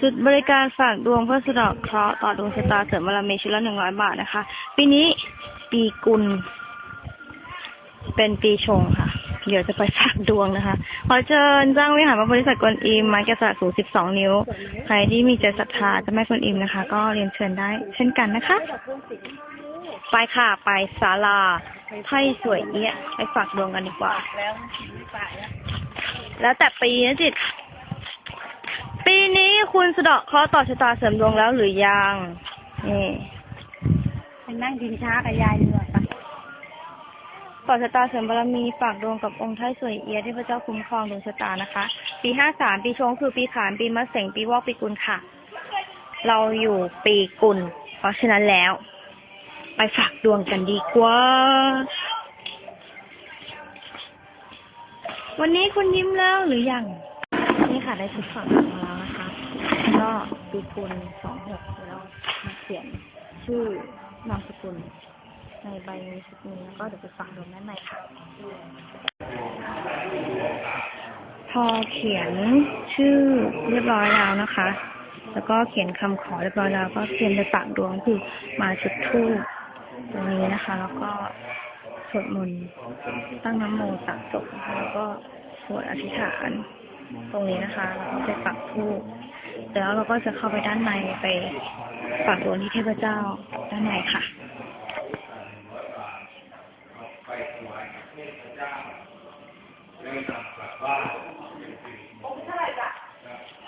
จุดบริการฝากดวงเพื่อสะดอกเคราะห์ต่อดวงชะตาเสริมบารมีชุดละหนึ่งร้อยบาทนะคะ ปีนี้ปีกุล เป็นปีชงค่ะ เดี๋ยวจะไปฝากดวงนะคะ ขอเชิญจ้างวิหารพระโพธิสัตว์กวนอิมไม้กระสาสูงสิบสองนิ้ว ใครที่มีใจศรัทธาจะแม่กวนอิมนะคะ ก็เรียนเชิญได้ เช่นกันนะคะ ไปค่ะไปศาลาไพ่สวยเอี้ยไปฝากดวงกันดีกว่า แล้วแล้วแล้วแต่ปีนะจิต ปีนี้คุณสะเดาะเคราะห์ต่อชะตาเสริมดวงแล้วหรือยังนี่ไปนั่งกินช้ากับยายดีกว่าปะต่อชะตาเสริมบารมีฝากดวงกับองค์ไทยสวยเอียะที่พระเจ้าคุ้มครองดวงชะตานะคะ ปีห้าสามปีชงคือปีขานปีมะเสงปีวอกปีกุลค่ะ เราอยู่ปีกุล เพราะฉะนั้นแล้ว ไปฝากดวงกันดีกว่า วันนี้คุณยิ้มแล้วหรือยังนี่ค่ะได้ชุดฝากดวงมาแล้วนะคะแล้ว ก็ปีกุลสองหกแล้วมาเขียนชื่อนามสกุล ในใบชุดนี้แล้วก็เดี๋ยวไปฝากดวงด้านในค่ะ พอเขียนชื่อเรียบร้อยแล้วนะคะ แล้วก็เขียนคำขอเรียบร้อยแล้ว ก็เตรียมไปฝากดวงคือมาจุดธูปตรงนี้นะคะ แล้วก็สวดมนต์ตั้งน้ำโมตักจบนะคะแล้วก็สวดอธิษฐาน ตรงนี้นะคะแล้วก็ไปปักธูป แล้วเราก็จะเข้าไปด้านในไปฝากดวงที่เทพเจ้าด้านในค่ะ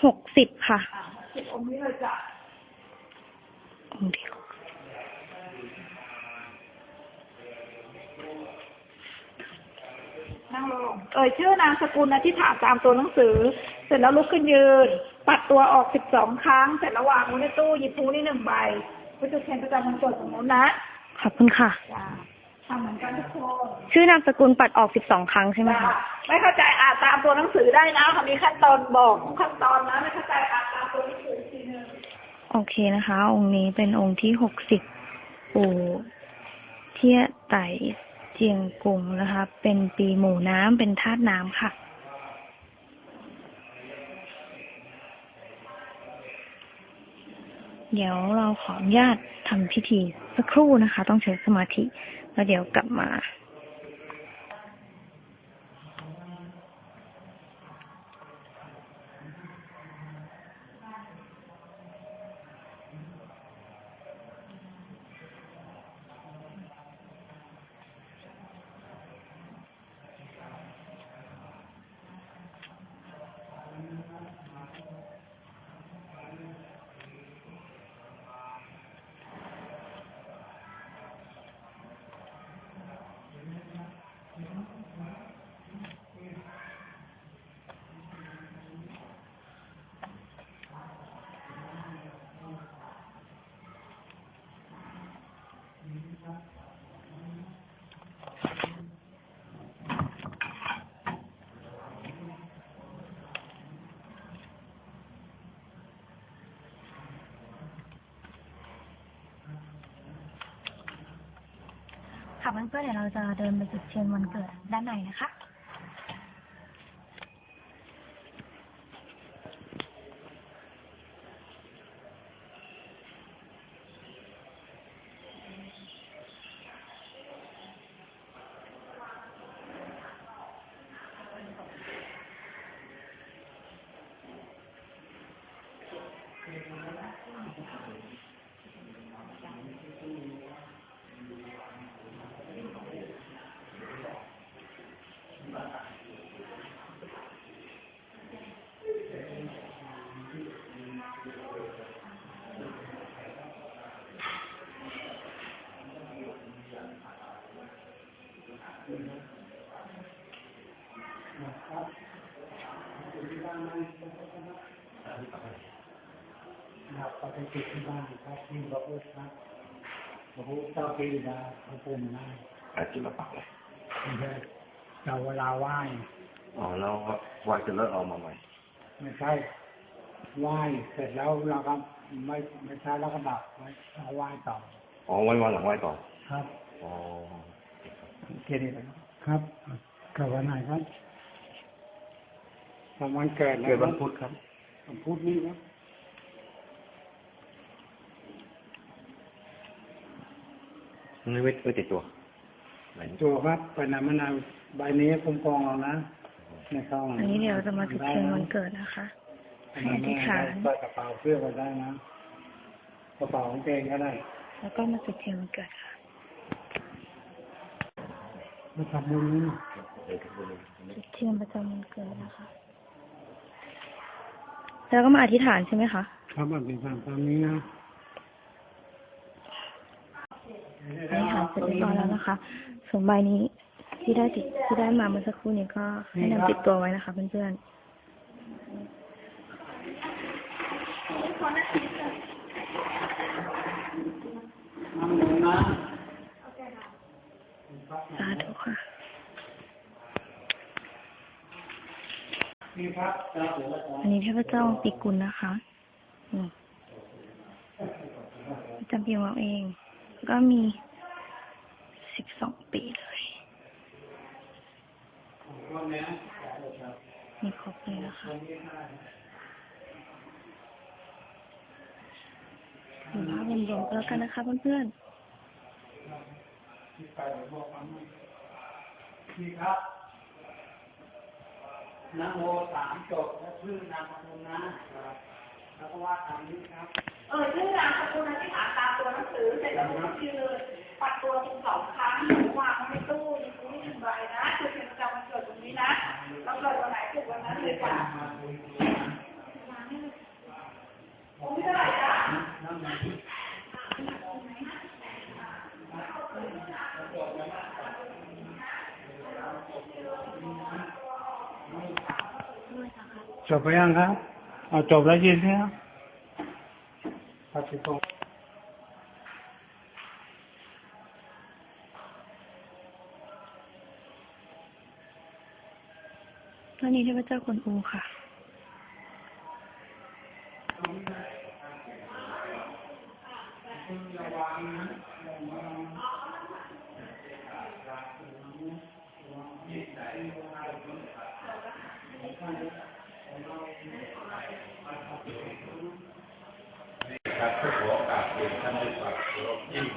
หกสิบค่ะองค์เดียวนั่งลงเอ่ยชื่อนามสกุลอธิษฐานตามตัวหนังสือ เสร็จแล้วลุกขึ้นยืน ปัดตัวออกสิบสองครั้งเสร็จแล้ววางไว้ในตู้หยิบพูนี่หนึ่งใบเพื่อจุดเทียนประจำวันเกิดของนู้นนะขอบคุณค่ะ จ้าทำเหมือนกันทุกคนชื่อนามสกุลปัดออกสิบสองครั้งใช่ไหมจ้าคะไม่เข้าใจอ่านตามตัวหนังสือได้นะเขามีขั้นตอนบอกขั้นตอนนะไม่เข้าใจอ่านตามตัวหนังสืออีกทีหนึง โอเคนะคะ องค์นี้เป็นองค์ที่หกสิบปู่เทียไต่เจียงกุงนะคะ เป็นปีหมู่น้ำเป็นธาตุน้ำค่ะ เดี๋ยวเราขออนุญาตทำพิธีสักครู่นะคะ ต้องใช้สมาธิ แล้วเดี๋ยวกลับมา ค่ะเพื่อนๆเดี๋ยวเราจะเดินไปจุดเทียนวันเกิดด้านในนะคะ ครับปกติที่บ้านครับที่พระพุทธครับพระพุทธเจ้าปีดาพระภูมิได้อาจิมาปักเลยไม่ใช่เราเวลาไหว้อ๋อแล้ววายจะเลิกเอามาใหม่ไม่ใช่ไหว้เสร็จแล้วเราก็ไม่ไม่ใช่แล้วก็ดับไว้เราไหว้ต่ออ๋อไว้วันหลังไหว้ต่อครับอ๋อแค่นี้เลยครับเกิดวันไหนครับวันเกิดเกิดวันพุธครับวผมพูดนี่นะ นี่ไว้ไว้ติดตัวไหนตัวครับไปนำมะนาวใบนี้ผมกองเอานะในซองอันนี้เดี๋ยวจะมาจุดเทียนวันเกิดนะคะให้อธิษฐานใส่กระเป๋าเสื้อก็ได้นะกระเป๋าของเกงก็ได้ แล้วก็มาจุดเทียนวันเกิดค่ะมาทำบุญนี่เดี๋ยวทุกคนเลยจุดเทียนประจำวันเกิดนะคะ แล้วก็มาอธิษฐานใช่ไหมคะ ครับอธิษฐานตามนี้นะ อธิษฐานเสร็จเรียบร้อยแล้วนะคะส่วนใบนี้ที่ได้ติดที่ได้มาเมื่อสักครู่นี้ก็ให้นำติดตัวไว้นะคะเพื่อนทำบุญนะๆสาธุค่ะนี่ครับครับเดี๋ยวเราจะอันนี้เทพเจ้าปีกุลนะคะนี่จำเพียงเราเอง ก็มีสิบสองปีเลย วันนี้ มีครบเลยนะคะดูภาพรวมๆก็แล้วกันนะคะเพื่อนไปเดี๋ยวบอกความนี่ครับนโมสามจบและชื่อนามสกุลนะแล้วก็ว่าตามนี้ครับ เออชื่อนามสกุลอธิษฐานตามตัวหนังสือเสร็จแล้วลุกขึ้นยืนปัดตัวสิบสองครั้งหนูวางไว้ในตู้หยิบตู้นี่หนึ่งใบนะจุดเทียนประจำวันเกิดตรงนี้นะเราเกิดวันไหนถูกวันนั้นเลยจ้ะโอ้ไม่เท่าไหร่จ้ะ จบไปยังครับเอาจบแล้วยินใช่ไหมครับสิบหกๆตอนนี้เทพเจ้ากวนอูค่ะ ครับผู้ขอโอกาสเรียนท่านด้วยความเคารพยิ่ง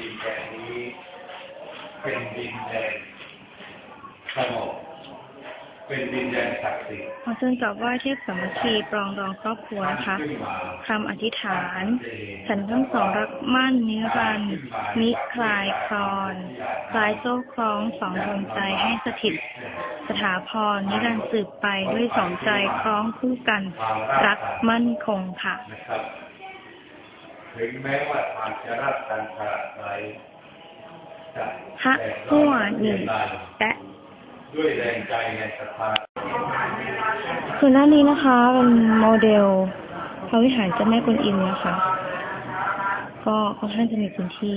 ดินแดนนี้เป็นดินแดนสงบเป็นดินแดนศักดิ์สิทธิ์ขอเชิญกลับไหว้เทพสามัคคีปรองดองครอบครัวนะคะขึ้นมาคำอธิษฐาน ฉันทั้งสองรักมั่นนิรันดร์มิคลายคลอนคลายโซ่คล้องสองดวงใจให้สถิต สถาพรนิรันดร์สืบไปด้วยสองใจคล้องคู่กัน รักมั่นคงค่ะนะครับ ถึงแม้ว่าทางจะรักกันขนาดไหนจะฮะแต่หัวก็หนึ่งไม่แปะด้วยแรงใจในศรัทธาส่วนด้านนี้นะคะเป็นโมเดลพระวิหารเจ้าแม่กวนอิมนะคะ ก็ค่อนข้างจะมีพื้นที่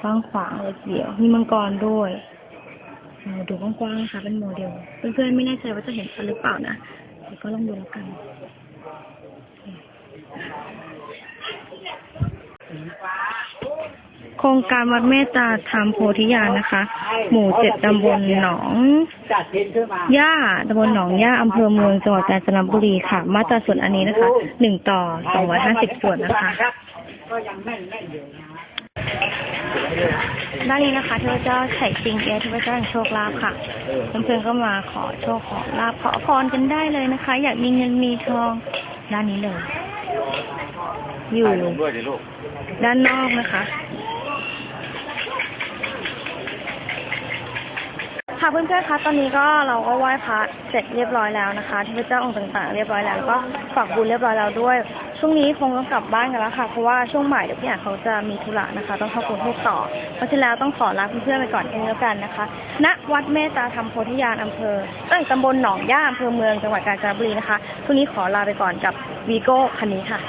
กว้างขวางเลยทีเดียว มีมังกรด้วยเราดูกว้างๆนะคะเป็นโมเดล เพื่อนๆไม่แน่ใจว่าจะเห็นชัดหรือเปล่านะแต่ก็ลองดูแล้วกัน โครงการวัดเมตตาธรรมโพธิญาณนะคะ หมู่เจ็ดตำบลหนองจัดเทนขึ้นมาย่าตำบลหนองย่าอำเภอเมืองจังหวัดกาญจนบุรีค่ะ มาตราส่วนอันนี้นะคะหนึ่งต่อสองร้อยห้าสิบส่วนนะคะก็ยังแม่นแม่นอยู่นะด้านนี้นะคะเทพเจ้าไฉสิงเอียะเทพเจ้าแห่งโชคลาภค่ะเพื่อนๆก็มาขอโชคขอลาภขอพรกันได้เลยนะคะ อยากมีเงินมีทองด้านนี้เลย อยู่ด้วยดิลูกด้านนอกนะคะ ค่ะเพื่อนๆคะตอนนี้ก็เราก็ไหว้พระเสร็จเรียบร้อยแล้วนะคะเทพเจ้าองค์ต่างๆ เรียบร้อยแล้วก็ฝากบุญเรียบร้อยแล้วด้วย ช่วงนี้คงต้องกลับบ้านกันแล้วค่ะเพราะว่าช่วงบ่ายเดี๋ยวพี่อ่านเขาจะมีธุระนะคะ ต้องเข้ากรุงเทพต่อ เพราะฉะนั้นต้องขอลาเพื่อนๆไปก่อนแค่นี้แล้วกันนะคะณวัดเมตตาธรรมโพธิญาณอำเภอเอ้ยตำบลหนองย่าอำเภอเมืองจังหวัดกาญจนบุรีนะคะช่วงนี้ขอลาไปก่อนกับวีโก้คันนี้ค่ะ